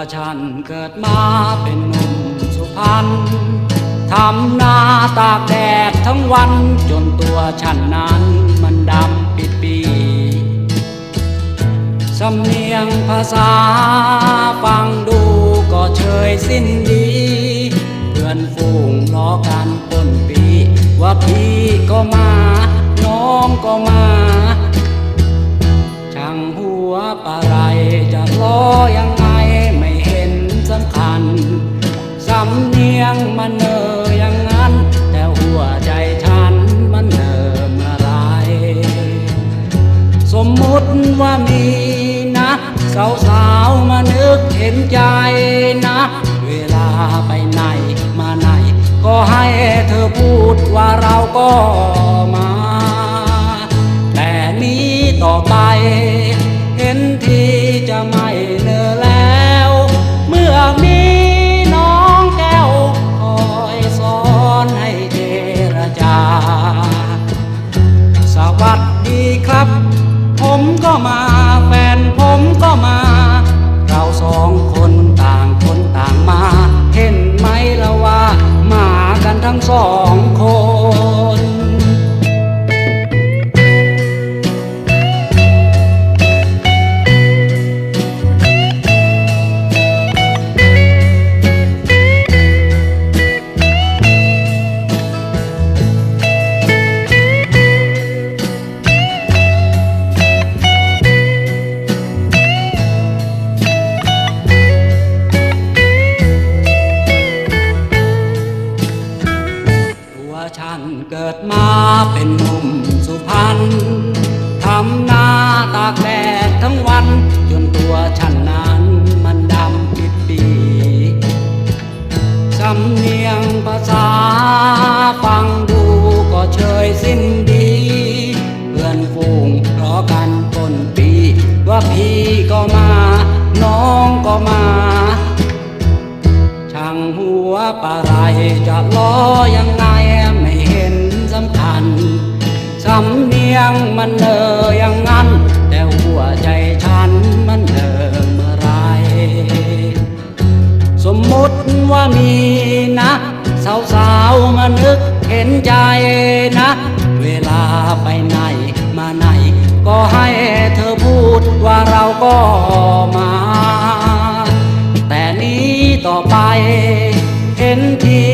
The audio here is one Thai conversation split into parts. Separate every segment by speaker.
Speaker 1: ตัวฉันเกิดมาเป็นหนุ่มสุพรรณทำนาตากแดดทั้งวันจนตัวฉันนั้นมันดำปิดปีสำเนียงภาษาฟังดูก็เฉยสิ้นดี ว่ามีนะ สาวสาวๆมานึกเห็นใจนะ เวลาไปไหนมาไหน ก็ให้เธอพูดว่าเราก็มา แต่นี้ต่อไป เห็นทีจะมา ก็มา แฟนผมก็มา เราสองคนต่างคนต่างมา เห็นไหมละว่า มากันทั้งสองคน เกิดมาเป็นหนุ่มสุพรรณทำหน้าตากแดดทั้งวัน จนตัวฉันนั้นมันดำปิดปีสำเนียงภาษาฟังดูก็เชยสิ้นดี เพื่อนฝูงรอกันต้นปี ว่าพี่ก็มา น้องก็มาช่างหัวปะไรจะล้อยังไง ยงมันเนออย่างนั้น แต่หัวใจฉันมันเนอเมื่อไร สมมติว่ามีนะ สาวสาวๆมานึกเห็นใจนะ เวลาไปไหนมาไหน ก็ให้เธอพูดว่าเราก็มา แต่นี้ต่อไปเห็นที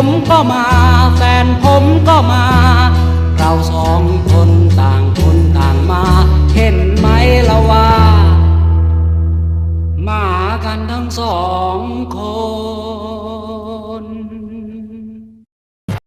Speaker 1: ผมก็มา แฟนผมก็มา เราสองคนต่างคนต่างมา เห็นไหมละว่า มากันทั้งสองคน